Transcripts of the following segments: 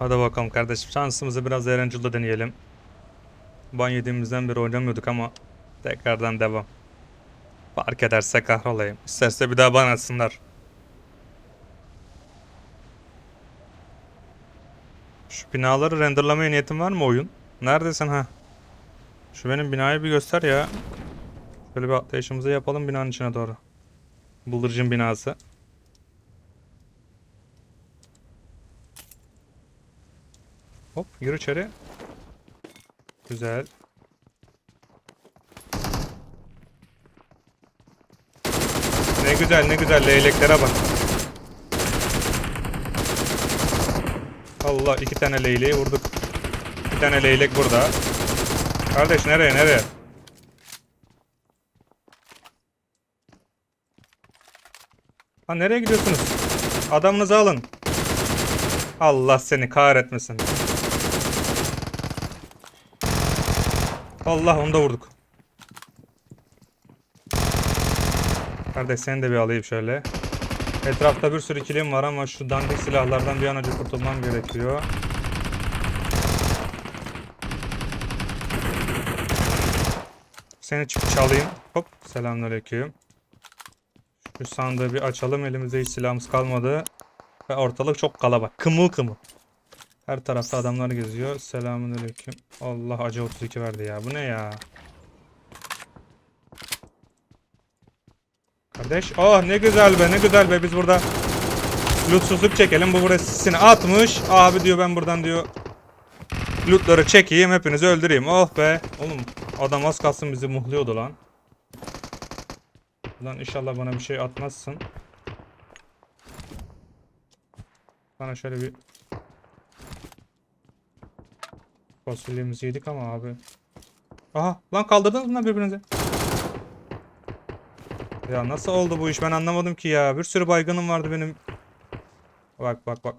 Hadi bakalım kardeşim şansımızı biraz Erencil'de deneyelim. Ban yediğimizden beri oynamıyorduk ama tekrardan devam. Fark ederse kahrolayım. İsterse bir daha ban atsınlar. Şu binaları renderlamaya niyetin var mı oyun? Neredesin ha? Şu benim binayı bir göster ya. Şöyle bir atlayışımızı yapalım binanın içine doğru. Bıldırcın binası. Hop yürü içeri. Güzel. Ne güzel ne güzel leyleklere bak. Allah iki tane leyleği vurduk. Bir tane leylek burada. Kardeş nereye nereye? Ha nereye gidiyorsunuz? Adamınızı alın. Allah seni kahretmesin. Allah onu da vurduk. Kardeş seni de bir alayım şöyle. Etrafta bir sürü kilim var ama şu dandik silahlardan bir an önce kurtulmam gerekiyor. Seni ç- çalayım. Hop selamünaleyküm. Şu sandığı bir açalım. Elimizde hiç silahımız kalmadı. Ve ortalık çok kalabalık. Kımıl kımıl. Her tarafta adamlar geziyor. Selamünaleyküm. Allah acı 32 verdi ya. Bu ne ya? Kardeş. Oh ne güzel be ne güzel be biz burada lootsuzluk çekelim. Bu buraya sisini atmış. Abi diyor ben buradan diyor lootları çekeyim hepinizi öldüreyim. Oh be. Oğlum adam az kalsın bizi muhluyordu lan. Lan inşallah bana bir şey atmazsın. Bana şöyle bir fasulyemizi yedik ama abi. Aha lan kaldırdınız mı lan birbirinizi? Ya nasıl oldu bu iş ben anlamadım ki ya. Bir sürü baygınım vardı benim. Bak bak bak.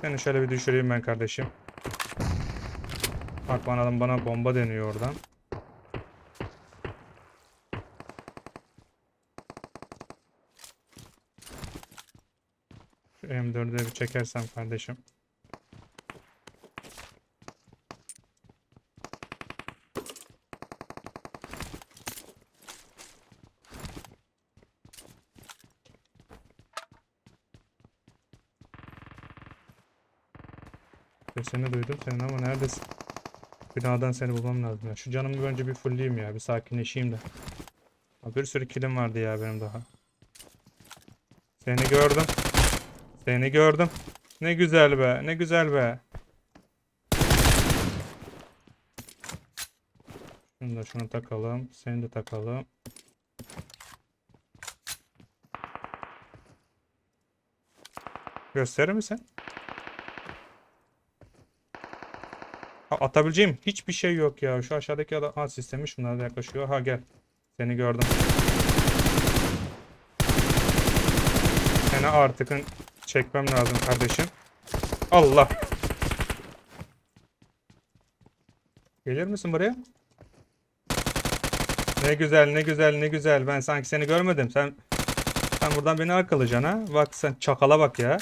Seni şöyle bir düşüreyim ben kardeşim. Bak bana bana bomba deniyor oradan. Şu M4'e bir çekersem kardeşim. Sesini duydum senin ama neredesin? Binadan seni bulmam lazım ya. Şu canımı önce bir fullleyeyim ya. Bir sakinleşeyim de. Bir sürü kilim vardı ya benim daha. Seni gördüm. Seni gördüm. Ne güzel be. Ne güzel be. Şunu da şunu takalım. Seni de takalım. Gösterir misin? Atabileceğim hiçbir şey yok ya. Şu aşağıdaki adam... Ha sistemi şunlar da yaklaşıyor. Ha gel. Seni gördüm. Seni artıkın çekmem lazım kardeşim. Allah. Gelir misin buraya? Ne güzel, ne güzel, ne güzel. Ben sanki seni görmedim. Sen sen buradan beni arkalayacaksın ha. Bak sen çakala bak ya.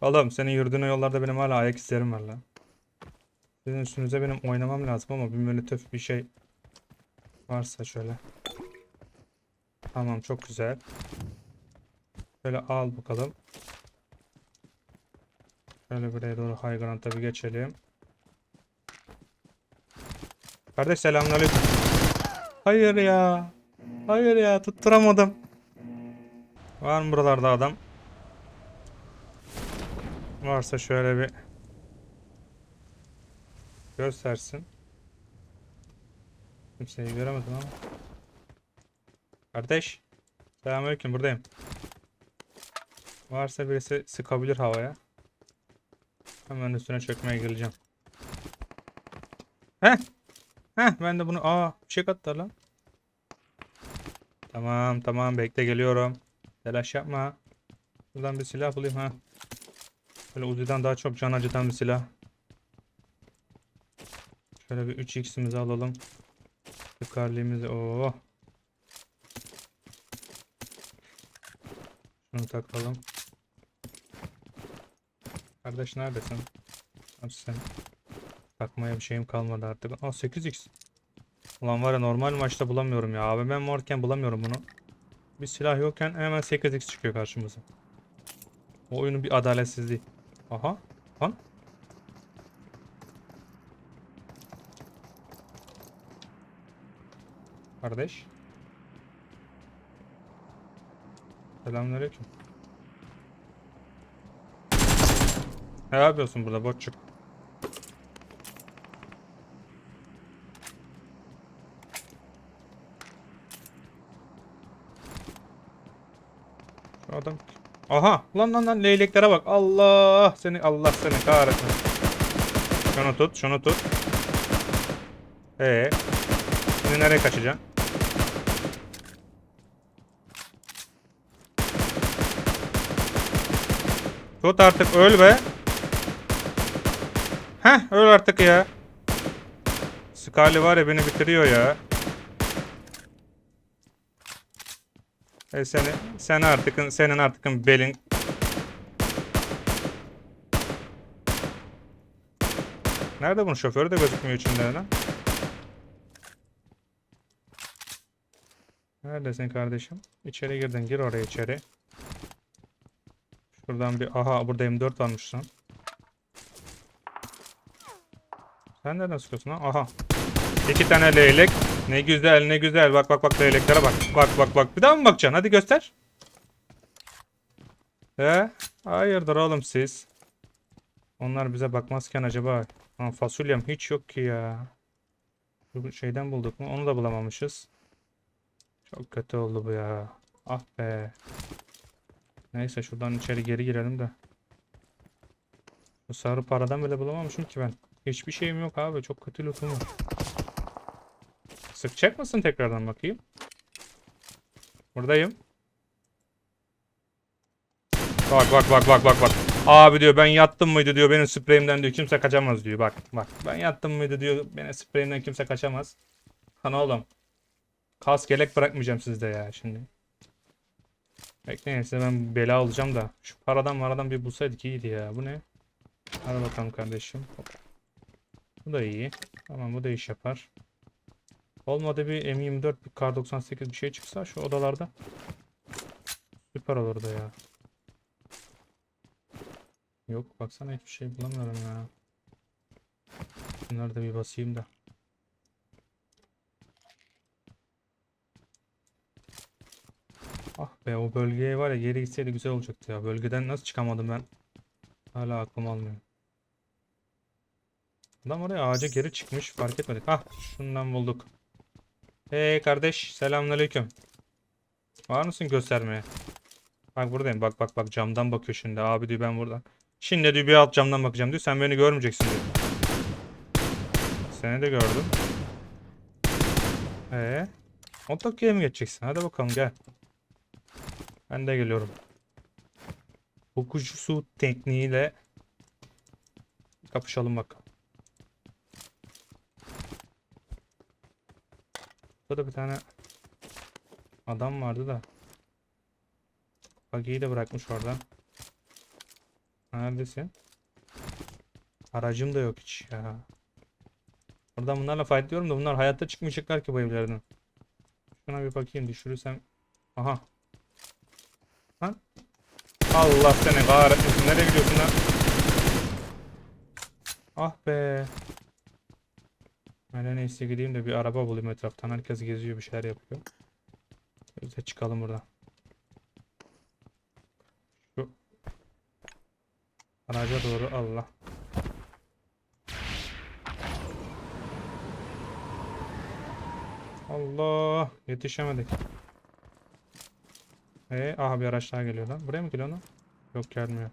Oğlum senin yürüdüğün yollarda benim hala ayak izlerim var lan. Sizin üstünüze benim oynamam lazım ama bir molotof bir şey varsa şöyle. Tamam çok güzel. Şöyle al bakalım. Şöyle buraya doğru high ground'a bir geçelim. Kardeş selamünaleyküm. Hayır ya. Hayır ya tutturamadım. Var mı buralarda adam? Varsa şöyle bir göstersin. Kimseyi göremedim ama. Kardeş. Selamünaleyküm buradayım. Varsa birisi sıkabilir havaya. Hemen üstüne çökmeye geleceğim. Heh. Heh ben de bunu aa bir şey attı lan. Tamam tamam bekle geliyorum. Telaş yapma. Buradan bir silah bulayım ha. Böyle Uzi'den daha çok can acıtan bir silah. Şöyle bir 3x'imizi alalım. Yukarılığımızı oh. Şunu takalım. Kardeş neredesin? Abi sen. Bakmaya bir şeyim kalmadı artık. Aa 8x. Ulan var ya normal maçta bulamıyorum ya. Abi ben varken bulamıyorum bunu. Bir silah yokken hemen 8x çıkıyor karşımıza. O oyunun bir adaletsizliği. Aha. Lan. Kardeş. Selamünaleyküm. Ne yapıyorsun burada botçuk? Adam. Aha lan lan lan leyleklere bak. Allah seni Allah seni kahretsin. Şunu tut, şunu tut. Ee. Şimdi nereye kaçacaksın? Tut artık öl be. Heh öl artık ya. Scully var ya beni bitiriyor ya. E seni sen artık senin artık belin Nerede bunun şoförü de gözükmüyor içinde lan. Neredesin kardeşim? İçeri girdin. Gir oraya içeri. Şuradan bir aha burada M4 varmış lan. Sen nereden sıkıyorsun lan? Aha. İki tane leylek. Ne güzel ne güzel. Bak bak bak leyleklere bak. Bak bak bak. Bir daha mı bakacaksın? Hadi göster. He? Hayırdır oğlum siz? Onlar bize bakmazken acaba Lan fasulyem hiç yok ki ya. Bu şeyden bulduk mu? Onu da bulamamışız. Çok kötü oldu bu ya. Ah be. Neyse şuradan içeri geri girelim de. Bu sarı paradan bile bulamamışım ki ben. Hiçbir şeyim yok abi. Çok kötü lootum var. Sıkacak mısın tekrardan bakayım? Buradayım. Bak bak bak bak bak bak. Abi diyor ben yattım mıydı diyor benim spreyimden diyor kimse kaçamaz diyor. Bak bak ben yattım mıydı diyor benim spreyimden kimse kaçamaz. Lan oğlum. Kas gelek bırakmayacağım sizde ya şimdi. Bekleyin size ben bela olacağım da. Şu paradan maradan bir bulsaydık iyiydi ya. Bu ne? Hadi bakalım kardeşim. Bu da iyi. Tamam bu da iş yapar. Olmadı bir M24 bir Kar 98 bir şey çıksa şu odalarda. Süper olurdu ya. Yok baksana hiçbir şey bulamıyorum ya. Bunları da bir basayım da. Ah be o bölgeye var ya geri gitseydi güzel olacaktı ya. Bölgeden nasıl çıkamadım ben? Hala aklım almıyor. Adam oraya ağaca geri çıkmış fark etmedik. Ah şundan bulduk. Hey kardeş selamünaleyküm. Var mısın göstermeye? Bak buradayım bak bak bak camdan bakıyor şimdi abi diyor ben buradan. Şimdi diyor bir alt camdan bakacağım diyor sen beni görmeyeceksin diyor. Seni de gördüm. Ee, o Tokyo'ya mı geçeceksin? Hadi bakalım gel. Ben de geliyorum. Okucusu tekniğiyle kapışalım bakalım. Burada bir tane adam vardı da. Bagiyi de bırakmış orada. Neredesin? Aracım da yok hiç ya. Oradan bunlarla fight diyorum da bunlar hayatta çıkmayacaklar ki bu evlerden. Şuna bir bakayım düşürürsem. Aha. Allah seni kahretmesin. Nereye gidiyorsun lan? Ah be. Ben en iyisi gideyim de bir araba bulayım etraftan. Herkes geziyor bir şeyler yapıyor. Biz de çıkalım buradan. Şu araca doğru Allah. Allah yetişemedik. Ee, aha bir araç daha geliyor lan. Buraya mı geliyor lan? Yok gelmiyor.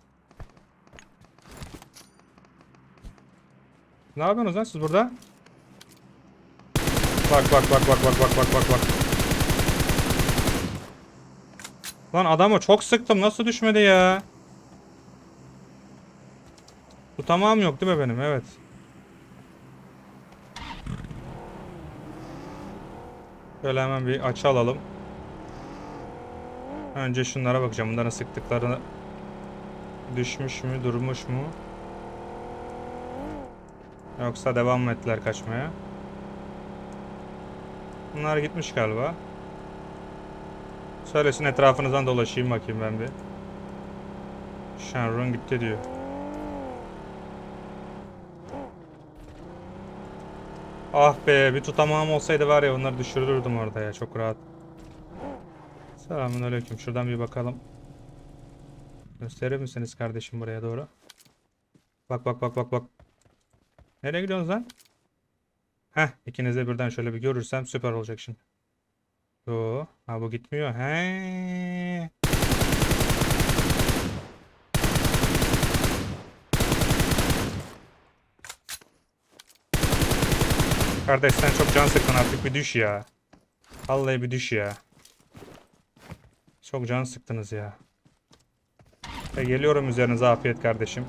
Ne yapıyorsunuz lan siz burada? Bak bak bak bak bak bak bak bak bak. Lan adamı çok sıktım nasıl düşmedi ya? Bu tamam yok değil mi benim? Evet. Şöyle hemen bir açı alalım. Önce şunlara bakacağım. Bunların sıktıklarını Düşmüş mü, durmuş mu? Yoksa devam mı ettiler kaçmaya? Bunlar gitmiş galiba. Söylesin etrafınızdan dolaşayım bakayım ben bir. Shenron gitti diyor. Ah be bir tutamağım olsaydı var ya onları düşürürdüm orada ya çok rahat. Selamünaleyküm. Şuradan bir bakalım. Gösterir misiniz kardeşim buraya doğru? Bak bak bak bak bak. Nereye gidiyorsunuz lan? Heh ikiniz de birden şöyle bir görürsem süper olacak şimdi. Yo, ha bu gitmiyor. He. Kardeş sen çok can sıktın artık bir düş ya. Vallahi bir düş ya. Çok can sıktınız ya. E, geliyorum üzerinize afiyet kardeşim.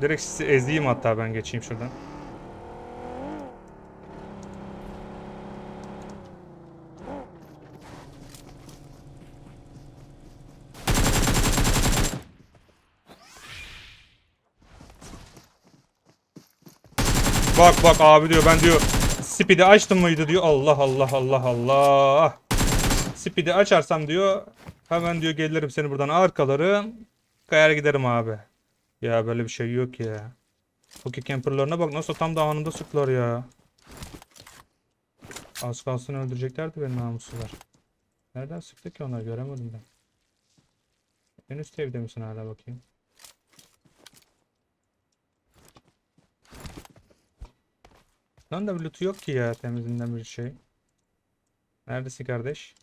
Direkt sizi ezeyim hatta ben geçeyim şuradan. Bak bak abi diyor ben diyor speed'i açtım mıydı diyor. Allah Allah Allah Allah. Speed'i açarsam diyor hemen diyor gelirim seni buradan arkalarım. Kayar giderim abi. Ya böyle bir şey yok ya. Poki camperlarına bak nasıl tam da anında sıktılar ya. Az kalsın öldüreceklerdi beni namussular. Nereden sıktı ki onlar göremedim ben. En üst evde misin hala bakayım. Lan da bir lootu yok ki ya temizinden bir şey. Neredesin kardeş?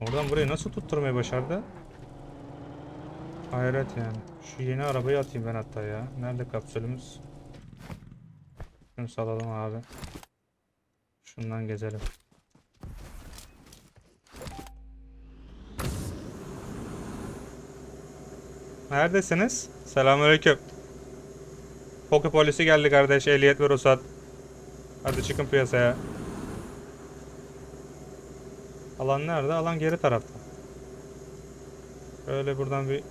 Oradan burayı nasıl tutturmayı başardı? Hayret yani. Şu yeni arabayı atayım ben hatta ya. Nerede kapsülümüz? Şunu salalım abi. Şundan gezelim. Neredesiniz? Selamünaleyküm. Poke polisi geldi kardeş. Ehliyet ve ruhsat. Hadi çıkın piyasaya. Alan nerede? Alan geri tarafta. Şöyle buradan bir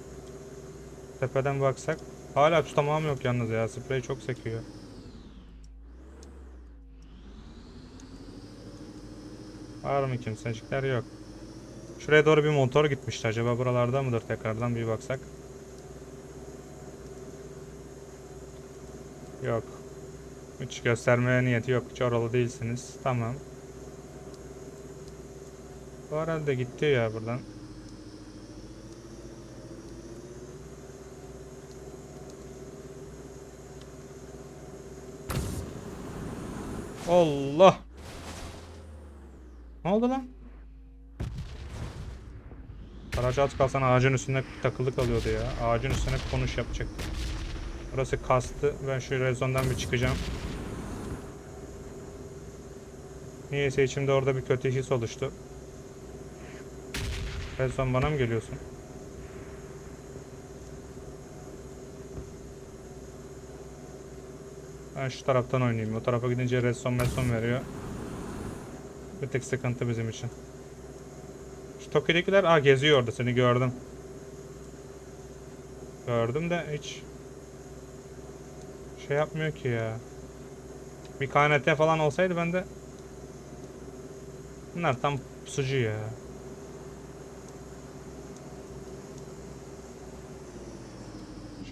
tepeden baksak. Hala tutamam yok yalnız ya. Sprey çok sekiyor. Var mı kimsecikler? Yok. Şuraya doğru bir motor gitmişti. Acaba buralarda mıdır? Tekrardan bir baksak. Yok. Hiç göstermeye niyeti yok. Hiç oralı değilsiniz. Tamam. Bu herhalde gitti ya buradan. Allah. Ne oldu lan? Araca az kalsan ağacın üstünde takılı kalıyordu ya. Ağacın üstüne konuş yapacak. Burası kastı. Ben şu rezondan bir çıkacağım. Niyeyse içimde orada bir kötü his oluştu. Rezon bana mı geliyorsun? Ben şu taraftan oynayayım. O tarafa gidince redstone medstone veriyor. Bir tek sıkıntı bizim için. Şu Toki'dekiler aa geziyor orada seni gördüm. Gördüm de hiç şey yapmıyor ki ya. Bir KNT falan olsaydı ben de Bunlar tam pusucu ya.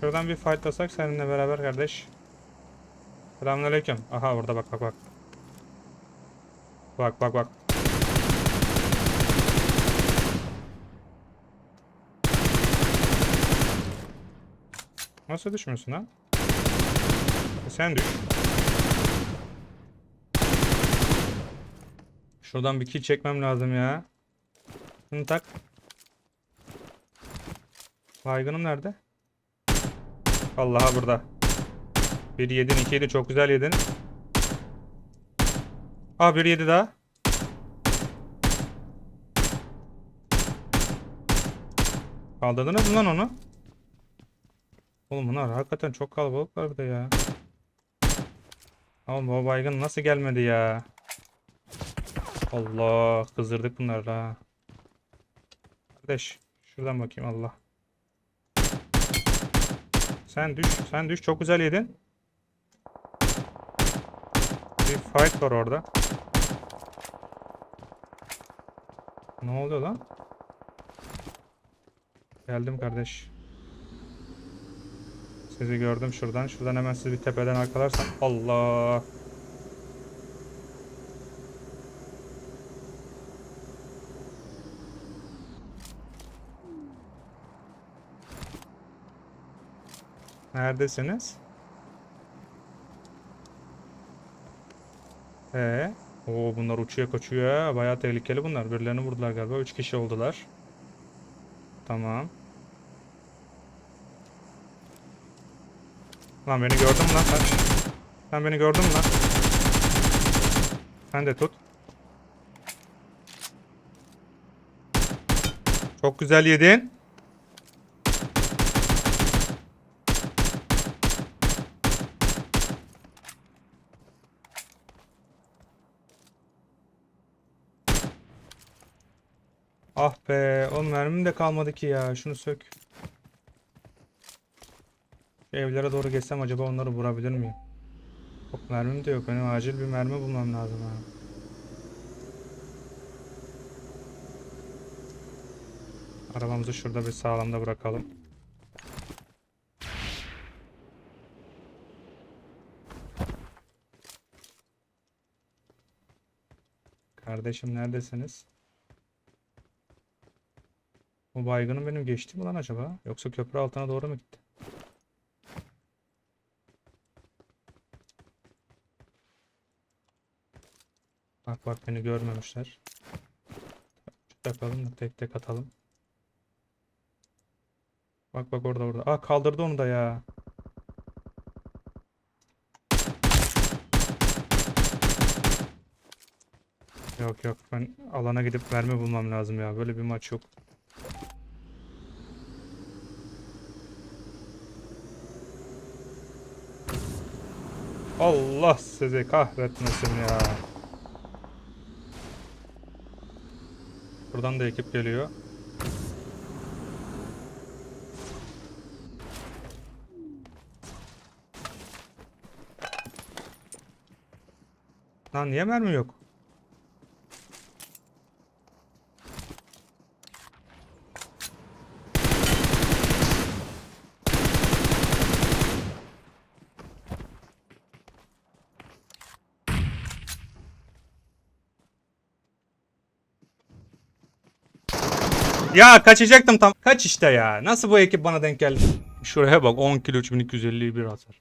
Şuradan bir fightlasak seninle beraber kardeş. Selamünaleyküm. Aha orada bak bak bak. Bak bak bak. Nasıl düşmüyorsun ha? E sen düş. Şuradan bir kill çekmem lazım ya. Şunu tak. Baygınım nerede? Vallahi burada. Bir yedin, iki yedi. Çok güzel yedin. Aa bir yedi daha. Kaldırdınız mı lan onu? Oğlum bunlar hakikaten çok kalabalık vardı ya. Oğlum o baygın nasıl gelmedi ya? Allah kızdırdık bunları ha. Kardeş şuradan bakayım Allah. Sen düş. Sen düş. Çok güzel yedin. Bir fight var orada. Ne oluyor lan? Geldim kardeş. Sizi gördüm şuradan. Şuradan hemen sizi bir tepeden arkalarsam. Allah. Neredesiniz? Ee, o bunlar uçuyor kaçıyor ya. Bayağı tehlikeli bunlar. Birilerini vurdular galiba. Üç kişi oldular. Tamam. Lan beni gördün mü lan sen? Sen beni gördün mü lan? Sen de tut. Çok güzel yedin. Be, o mermim de kalmadı ki ya. Şunu sök. Şu evlere doğru geçsem acaba onları vurabilir miyim? Çok mermim de yok. Benim acil bir mermi bulmam lazım ha. Arabamızı şurada bir sağlamda bırakalım. Kardeşim neredesiniz? Bu baygının benim geçti mi lan acaba? Yoksa köprü altına doğru mu gitti? Bak bak beni görmemişler. Takalım da tek tek atalım. Bak bak orada orada. Aa kaldırdı onu da ya. Yok yok ben alana gidip mermi bulmam lazım ya. Böyle bir maç yok. Allah sizi kahretmesin ya. Buradan da ekip geliyor. Lan niye mermi yok? Ya kaçacaktım tam. Kaç işte ya. Nasıl bu ekip bana denk geldi? Şuraya bak 10 kilo 3251 hasar.